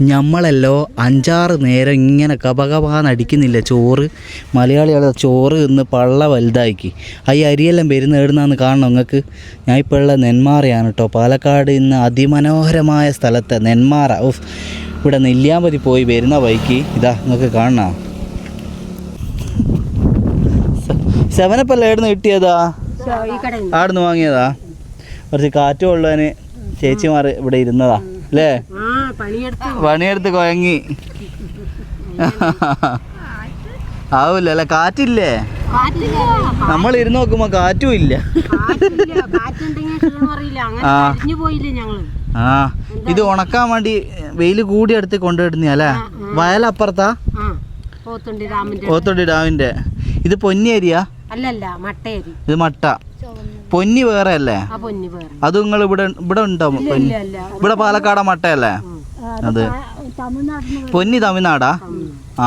ഞമ്മളല്ലോ അഞ്ചാറ് നേരം ഇങ്ങനെ കപകപാന്നടിക്കുന്നില്ല ചോറ്? മലയാളികൾ ചോറ് ഇന്ന് പള്ള വലുതാക്കി. ഈ അരിയെല്ലാം വരുന്ന എവിടുന്നാന്ന് കാണണം നിങ്ങൾക്ക് ഞാൻ ഇപ്പോൾ ഉള്ള നെന്മാറയാണ് കേട്ടോ പാലക്കാട് ഇന്ന് അതിമനോഹരമായ സ്ഥലത്തെ നെന്മാറ. ഉഫ്. ഇവിടെ നെല്ലിയാമ്പതി പോയി വരുന്ന വഴിക്ക് ഇതാ നിങ്ങൾക്ക് കാണണ. സെവനപ്പല്ല എവിടുന്ന് കിട്ടിയതാ? ആടുന്ന് വാങ്ങിയതാ? കുറച്ച് കാറ്റ് കൊള്ളാന് ചേച്ചിമാർ ഇവിടെ ഇരുന്നതാ. അല്ലേ? പണിയെടുത്ത് കൊയങ്ങി കുഴങ്ങി ആവൂല അല്ല കാറ്റില്ലേ? നമ്മൾ ഇരുന്ന് നോക്കുമ്പോ കാറ്റും ഇല്ല. ആ. ഇത് ഉണക്കാൻ വേണ്ടി വെയിൽ കൂടി അടുത്ത് കൊണ്ടുവരുന്ന അല്ലേ? വയലപ്പുറത്താ? ഓത്തോടി ഡാമിന്റെ. ഇത് പൊന്നി അരിയാ അല്ലല്ല മട്ടയരി ഇത് മട്ട. പൊന്നി വേറെ അല്ലേ? അത് നിങ്ങൾ ഇവിടെ ഇവിടെ ഉണ്ടോ പൊന്നി ഇല്ല ഇല്ല. ഇവിടെ പാലക്കാട് മട്ടയല്ലേ? അത് പൊന്നി തമിഴ്നാടാ? ആ.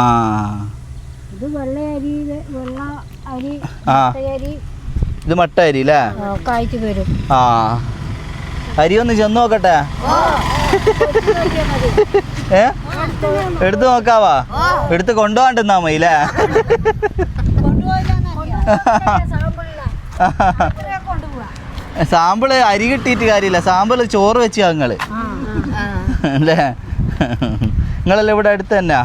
ഇത് വെള്ള അരി വെള്ള അരി ആ. അരി ഇത് മട്ട അരി അല്ലേ കായ്ച്ചു വരും ആ. അരി ഒന്ന് ചെന്ന് നോക്കട്ടെ. ഏ? എടുത്ത് നോക്കാവാ? എടുത്ത് കൊണ്ടുപോകണ്ടെന്നാ മയിലേ സാമ്പിൾ അരി കിട്ടിയിട്ട് കാര്യമില്ല. സാമ്പിൾ ചോറ് വെച്ച് ഞങ്ങൾ. അല്ലേ? നിങ്ങളല്ലേ ഇവിടെ അടുത്ത് തന്നെയാ?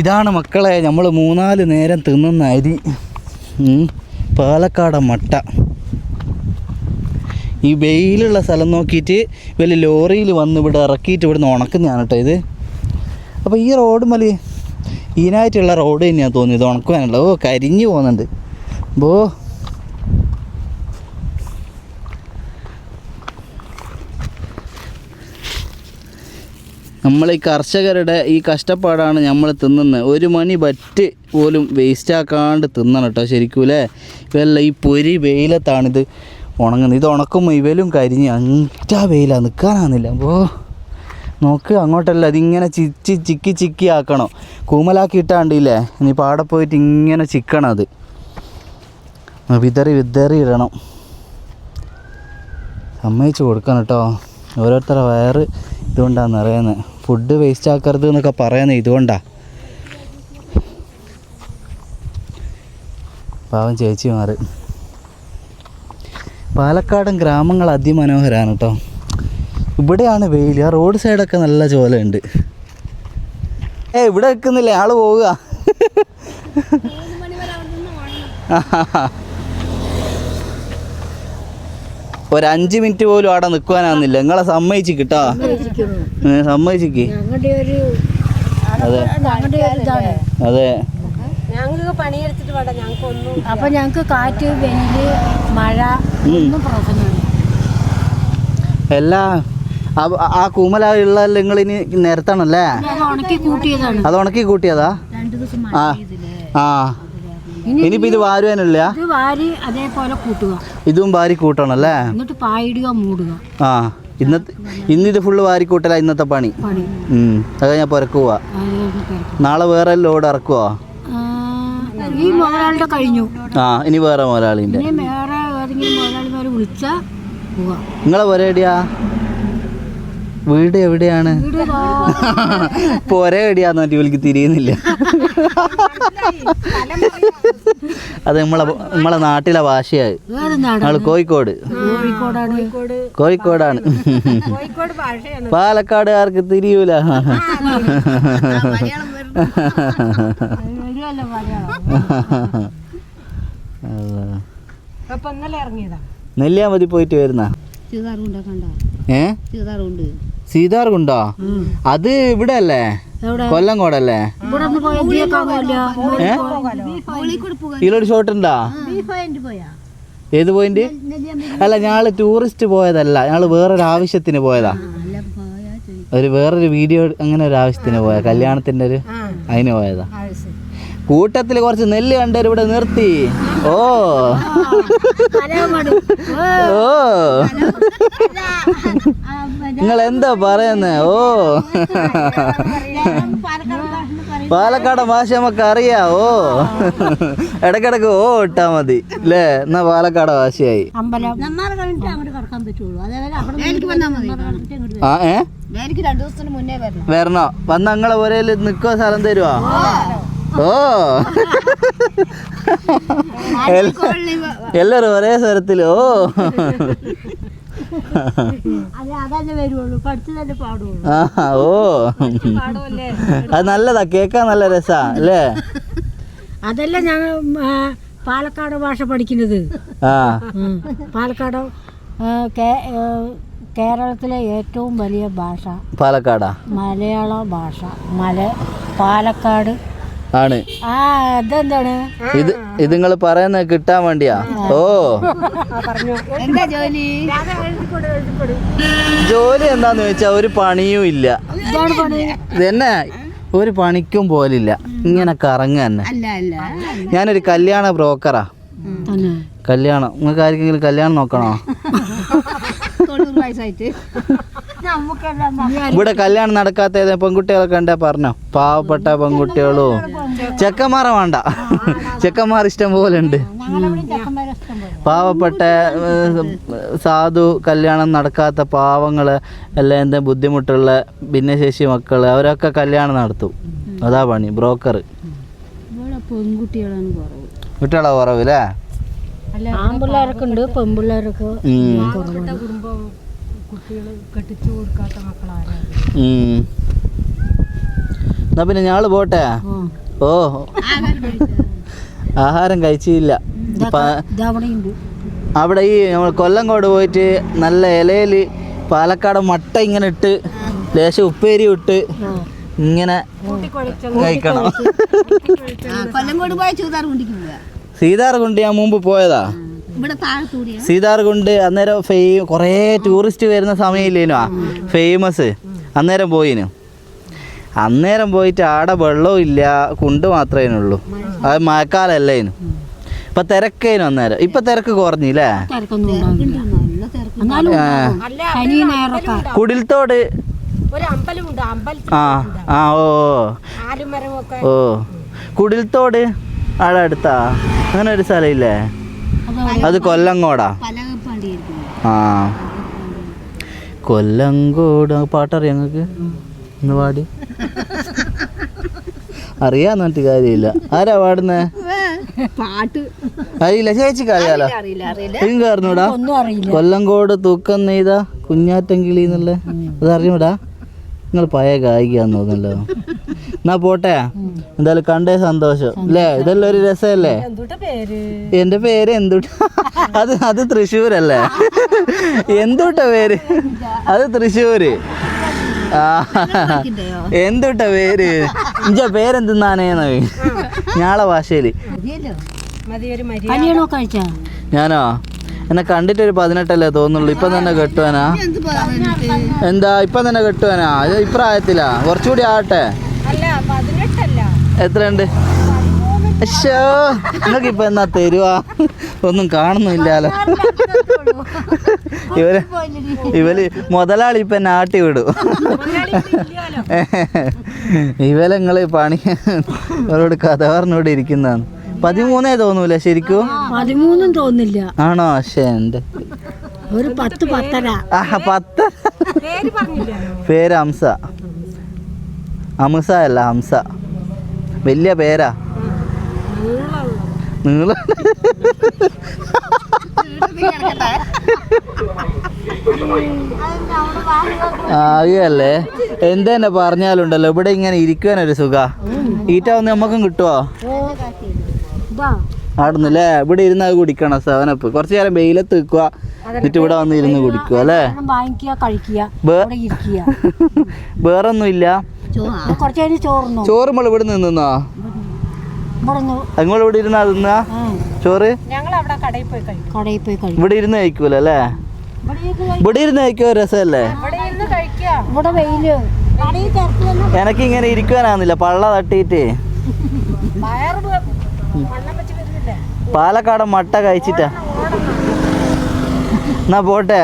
ഇതാണ് മക്കളെ നമ്മൾ മൂന്നാൽ നേരം തിന്നുന്ന അരി. പാലക്കാട പാലക്കാടൻ മട്ട. ഈ വെയിലുള്ള സ്ഥലം നോക്കിയിട്ട് വലിയ ലോറിയിൽ വന്ന് ഇവിടെ ഇറക്കിയിട്ട് ഇവിടുന്ന് ഉണക്കുന്നതാണ് കേട്ടോ ഇത്. അപ്പോൾ ഈ റോഡ് മലി ഈനായിട്ടുള്ള റോഡ് തന്നെയാണ് തോന്നിയത് ഉണക്കുവാനുള്ളത്. ഓ കരിഞ്ഞു പോകുന്നുണ്ട്. ബോ നമ്മൾ ഈ കർഷകരുടെ ഈ കഷ്ടപ്പാടാണ് നമ്മൾ തിന്നുന്നത് ഒരു മണി ബറ്റ് പോലും വേസ്റ്റ് ആക്കാണ്ട് തിന്നണം കേട്ടോ ശരിക്കും അല്ലേ ഇവല്ല ഈ പൊരി വെയിലത്താണിത് ഉണങ്ങുന്നത് ഇത് ഉണക്കുമ്പോൾ ഇവലും കരിഞ്ഞ് അഞ്ചാ വെയിലാണ് നിൽക്കാനാകുന്നില്ല അപ്പോൾ നോക്ക് അങ്ങോട്ടല്ല അതിങ്ങനെ ചിച്ചി ചിക്കി ചിക്കി ആക്കണം. കൂമലാക്കി ഇട്ടാണ്ടില്ലേ? ഇനി പാടെ പോയിട്ട് ഇങ്ങനെ ചിക്കണം അത്. വിതറി വിതറി ഇടണം. സമ്മതിച്ച് കൊടുക്കണം കേട്ടോ ഓരോരുത്തരുടെ വയറ് ഇതുകൊണ്ടാന്ന് അറിയുന്നത് ഫുഡ് വേസ്റ്റ് ആക്കരുത് എന്നൊക്കെ പറയുന്നത് ഇതുകൊണ്ടാ. പാവം ചേച്ചി മാറി പാലക്കാടൻ ഗ്രാമങ്ങൾ അതിമനോഹരമാണ് കേട്ടോ ഇവിടെയാണ് വെയിൽ ആ റോഡ് സൈഡൊക്കെ നല്ല ചോലയുണ്ട്. ഏ ഇവിടെ വെക്കുന്നില്ലേ ആൾ പോവുക. ഒരു അഞ്ച് മിനിറ്റ് പോലും അവിടെ നിൽക്കുവാനാന്നില്ല നിങ്ങളെ സമ്മതിച്ച് കിട്ടാ സമ്മതിച്ചിക്ക്. ഞങ്ങളുടെ ഒരു അതെ. അതെ. ഞങ്ങൾക്ക് പണിയെടുത്തിട്ട് വേണ്ട ഞങ്ങൾക്ക് ഒന്നും അപ്പൊ ഞങ്ങക്ക് കാറ്റ് വെയിൽ മഴ ഒന്നും പ്രശ്നമില്ല. എല്ലാ ആ- കൂമലുള്ള കൂമല ഉള്ള നിങ്ങൾ ഇനി നിരത്തണല്ലേ? അത് ഉണക്കി കൂട്ടിയതാ? രണ്ടു ദിവസം ആ. ആ. ഇനിയിപ്പോ ഇത് വാരുവാനല്ലേ ഇത് വാരി അതേപോലെ കൂട്ടുക. ഇതും വാരി കൂട്ടണല്ലേ? എന്നിട്ട് പായിടുക മൂടുക. ആ ഇന്നത്തെ ഇന്നിത് ഫുള്ള് വാരി കൂട്ടല ഇന്നത്തെ പണി. അത് ഞാൻ പുരക്ക്. പോവാ. നാളെ വേറെ ലോഡ് ഇറക്കുവോ? ആ, ഈ മുതലാളിയുടെ കഴിഞ്ഞു. ആ ഇനി വേറെ മുതലാളിന്റെ. ഇനി വേറെ മുതലാളിമാര് വിളിച്ചാ നിങ്ങളെ പുരടിയാ? വീട് എവിടെയാണ്? പൊരേടിയാന്ന് ദാ വിളിക്ക് ഇവർക്ക് തിരിയുന്നില്ല അത് നമ്മളെ നമ്മളെ നാട്ടിലെ ഭാഷയായി. നമ്മൾ കോഴിക്കോട്. കോഴിക്കോടാണ്? പാലക്കാട് ആർക്ക് തിരിയൂല. നെല്ലിയാമതി പോയിട്ട് വരുന്ന? ഏ? സീതാർകുണ്ടോ അത് ഇവിടെ അല്ലേ? എത്തിയേക്കാവില്ല ഏ? ഇതിലൊരു ഷോട്ട് ഉണ്ടാ പോയാ? ഏത് പോയിന്റ്? അല്ല ഞങ്ങൾ ടൂറിസ്റ്റ് പോയതല്ല. ഞങ്ങൾ വേറൊരു ആവശ്യത്തിന് പോയതാ ഒരു വേറൊരു വീഡിയോ അങ്ങനെ ഒരു ആവശ്യത്തിന് പോയ കല്യാണത്തിന്റെ ഒരു അതിന് പോയതാ. കൂട്ടത്തിൽ കുറച്ച് നെല്ല് കണ്ടവർ ഇവിടെ നിർത്തി. ഓ. ഓ. നിങ്ങൾ എന്താ പറയുന്നേ? ഓ. പാലക്കാട് ഭാഷ നമുക്ക് അറിയാം. ഓ. ഇടക്കിടക്ക് ഓ ഇട്ടാ മതി. അല്ലേ എന്നാ പാലക്കാട് ഭാഷയായി. ആ ഏ? വേലിക്ക് രണ്ടു ദിവസത്തിന് മുന്നേ വരണം. വരണോ? വന്ന് നിങ്ങളെ ഒരേ നിക്കോ സ്ഥലം തരുവോ? എല്ലാരും ഒരേ സ്വരത്തിലോ ഓ. അതെ നല്ലതാ കേക്കാൻ നല്ല രസാ അല്ലേ? അതല്ല ഞങ്ങൾ പാലക്കാട് ഭാഷ പഠിക്കുന്നത്. ആ. പാലക്കാട് കേരളത്തിലെ ഏറ്റവും വലിയ ഭാഷ പാലക്കാടാ. മലയാള ഭാഷ. മല പാലക്കാട് ആണ്. ആ അതെന്താണ്? ഇത് ഇത് നിങ്ങൾ പറയുന്നത് കിട്ടാൻ വേണ്ടിയാ. ഓ. എന്താ ജോലി? ജോലി എന്താന്ന് വെച്ചാ ഒരു പണിയും ഇല്ല. ഇതാണ് പണി? ഇതന്നെ. ഒരു പണിക്കും പോലില്ല. ഇങ്ങനെ കറങ്ങ തന്നെ. അല്ല അല്ല. ഞാനൊരു കല്യാണ ബ്രോക്കറാ. കല്യാണം. നിങ്ങൾക്ക് ആർക്കെങ്കിലും കല്യാണം നോക്കണോ? ഇവിടെ കല്യാണം നടക്കാത്ത പെൺകുട്ടികളൊക്കെ ഉണ്ടെ പറഞ്ഞോ. പാവപ്പെട്ട പെൺകുട്ടികളും. ചെക്കന്മാരെ വേണ്ട. ചെക്കന്മാർ ഇഷ്ടം പോലെ. ഉണ്ട് പാവപ്പെട്ട സാധു കല്യാണം നടക്കാത്ത പാവങ്ങൾ അല്ലെ എന്താ ബുദ്ധിമുട്ടുള്ള ഭിന്നശേഷി മക്കൾ അവരൊക്കെ കല്യാണം നടത്തും. അതാ പണി ബ്രോക്കർ കുട്ടികളാ പെൺകുട്ടികളാണ് കുറവ്. കുട്ടികളെ കുറവ് അല്ലേ ആൺപിള്ളേരൊക്കെ ഉണ്ട് പെൺപിള്ളേരൊക്കെ എന്നാ പിന്നെ ഞാൾ പോട്ടെ? ഓ ആഹാരം കഴിച്ചില്ല. അവിടെ ഈ നമ്മൾ കൊല്ലംകോട് പോയിട്ട് നല്ല ഇലയിൽ പാലക്കാട് മട്ട ഇങ്ങനെ ഇട്ട് ലേശം ഉപ്പേരി ഇട്ട് ഇങ്ങനെ കഴിക്കണം. സീതാർകുണ്ട് ഞാൻ മുമ്പ് പോയതാ. സീതാർകുണ്ട് അന്നേരം ഫേ കുറേ ടൂറിസ്റ്റ് വരുന്ന സമയമില്ലേനോ? ഫേമസ്. അന്നേരം പോയിനു. അന്നേരം പോയിട്ട് ആടെ വെള്ളവും ഇല്ല കുണ്ട് മാത്രമേ ഉള്ളൂ അത് മഴക്കാലല്ലേനു ഇപ്പൊ തിരക്കേനു അന്നേരം. ഇപ്പൊ തിരക്ക് കുറഞ്ഞില്ലേ? കുടിൽത്തോട്. ആ ആ ഓ. ഓ. കുടിൽത്തോട് ആടെ അടുത്താ? അങ്ങനെ ഒരു സ്ഥലമില്ലേ? അത് കൊല്ലങ്കോടാ. ആ. കൊല്ലങ്കോട് പാട്ടറിയാം ഞങ്ങൾക്ക് ഒന്ന് പാടി. അറിയാന്ന് പറഞ്ഞിട്ട് കാര്യമില്ല. ആരാ പാടുന്നേ? പാട്ട്. അറിയില്ല ചേച്ചി അറിയാലോ? നിങ്ങൾക്ക് അറിഞ്ഞൂടാ കൊല്ലങ്കോട് തൂക്കം നെയ്ത കുഞ്ഞാറ്റം കിളി എന്നുള്ള അത് അറിഞ്ഞൂടാ? നിങ്ങൾ പഴയ ഗായിക്കാന്ന് തോന്നല്ലോ എന്നാ പോട്ടെ. എന്തായാലും കണ്ടേ സന്തോഷം. അല്ലേ? ഇതെല്ലാം ഒരു രസമല്ലേ? എന്റെ പേര് എന്തുട്ട? അത് അത് തൃശ്ശൂരല്ലേ? എന്തുട്ട പേര്? അത് തൃശ്ശൂര്. എന്തുട്ട പേര്? ഇഞ്ച പേരെന്തെന്നാനേന്ന് ഞാളെ ഭാഷയിൽ. ഞാനോ? എന്നെ കണ്ടിട്ട് ഒരു പതിനെട്ടല്ലേ തോന്നുള്ളൂ. ഇപ്പം തന്നെ കെട്ടുവാനാ? എന്താ ഇപ്പം തന്നെ കെട്ടുവാനാ? ഇത് ഇപ്രായത്തിലാ. കുറച്ചുകൂടി ആവട്ടെ. എത്രയുണ്ട്? അശ്ശോ നിങ്ങൾക്ക് ഇപ്പൊ എന്നാ തരുവാ? ഒന്നും കാണുന്നില്ലാലോ ഇവർ ഇവർ മുതലാളി ഇപ്പൊ നാട്ടി വിടും. ഇവലങ്ങൾ പണി അവരോട് കഥ പറഞ്ഞോട് ഇരിക്കുന്നതാണ്. പതിമൂന്നേ തോന്നൂല ശരിക്കും? പതിമൂന്നും തോന്നില്ല. ആണോ? പക്ഷേ എന്റെ. ഒരു പത്ത് പത്തര. ആ പത്ത്. പേര് ഹംസ. ഹംസ അല്ല ഹംസ. വലിയ പേരാ. നീള ആകെയല്ലേ? എന്തെന്നെ പറഞ്ഞാലുണ്ടല്ലോ ഇവിടെ ഇങ്ങനെ ഇരിക്കുവാനൊരു സുഖ. ഈറ്റ ഒന്ന് നമ്മക്കും കിട്ടുവോ? ആടുന്നല്ലേ? ഇവിടെ ഇരുന്ന് അത് കുടിക്കണം സെവനപ്പ് കുറച്ചു നേരം വെയിലത്ത് നിൽക്കുക. എന്നിട്ട് ഇവിടെ വന്ന് ഇരുന്ന് കുടിക്കുക അല്ലേ? ഭക്ഷണം വാങ്ങിക്കുക കഴിക്കുക ബേ- അവിടെ ഇരിക്കുക. വേറൊന്നും ഇല്ല ചോറുമ്പോൾ കഴിഞ്ഞ് ചോറ് നമ്മൾ നിന്നോ ഇവിടെ നിന്ന് നിങ്ങൾ ഇവിടെ ഇരുന്നാ തിന്നാ? ആ, ചോറ്? ഞങ്ങൾ അവിടെ കടയിൽ പോയി കഴിക്കും. കടയിൽ പോയി കഴിക്കും. ഇവിടെ ഇരുന്ന് കഴിക്കൂല അല്ലേ? ഇവിടെ ഇരുന്ന് കഴിക്കുക. രസമല്ലേ എനിക്ക് ഇങ്ങനെ ഇരിക്കുവാനാന്നില്ല പള്ള തട്ടിയിട്ട്. പാലക്കാട് മട്ട കഴിച്ചിട്ടാ. എന്നാ പോട്ടെ.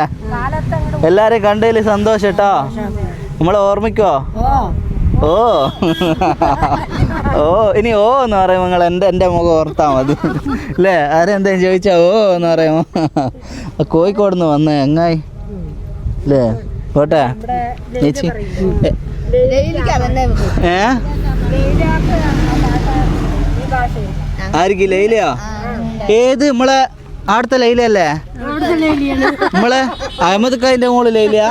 എല്ലാരും കണ്ടതിൽ സന്തോഷം കേട്ടോ. നമ്മളെ ഓർമ്മിക്കോ? ഓ. ഓ ഇനി ഓ എന്ന് പറയുമ്പോൾ നിങ്ങൾ എന്റെ എന്റെ മുഖം ഓർത്താൽ മതി. അല്ലേ ആരെന്തെങ്കിലും ചോദിച്ചാൽ ഓ എന്ന് പറയുമോ കോഴിക്കോട് നിന്ന് വന്നേ എങ്ങായി? അല്ലേ പോട്ടെ. ചേച്ചി. ഏ? ആയിരിക്കും ലൈലയോ? ഏത് നമ്മളെ അവിടുത്തെ ലൈലയല്ലേ? നമ്മളെ അഹമ്മദ് ഖാന്റെ മോൾ ലൈലയാ?